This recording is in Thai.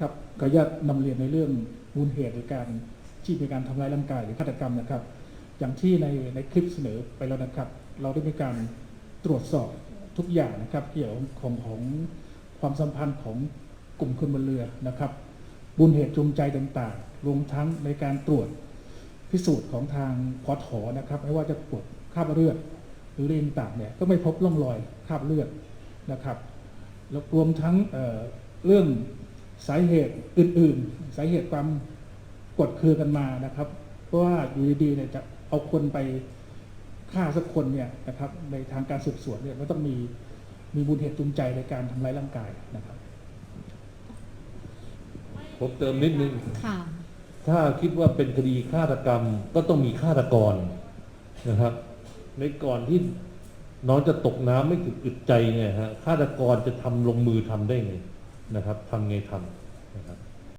ครับขออนุญาตนำเรียนในเรื่องมูลเหตุในการที่มีการทำร้ายร่างกายหรือฆาตกรรมนะครับ อย่างที่ในในคลิปเสนอไปแล้วนะครับ เราได้มีการตรวจสอบทุกอย่างนะครับ เกี่ยวของของความสัมพันธ์ของกลุ่มคนบนเรือนะครับมูลเหตุจูงใจต่างๆรวมทั้งในการตรวจพิสูจน์ของทางพอถอนะครับ ไม่ว่าจะตรวจคราบเลือดหรือเรื่องต่างๆเนี่ยก็ไม่พบร่องรอยคราบเลือดนะครับแล้วรวมทั้งเเรื่อง สาเหตุอื่น ๆ สาเหตุความกดเคือกันมานะครับ เพราะว่าอยู่ดีๆเนี่ยจะเอาคนไปฆ่าสักคนเนี่ยนะครับ ในทางการสืบสวนเนี่ยมันต้องมีมีมูลเหตุจูงใจในการทำร้ายร่างกายนะครับ ผมเติมนิดนึง ค่ะ ถ้าคิดว่าเป็นคดีฆาตกรรมก็ต้องมีฆาตกรนะครับ ในก่อนที่น้องจะตกน้ำไม่ถึงอึดใจเนี่ยฮะฆาตกรจะทำลงมือทำได้ไง นะครับทำไงทำนะครับ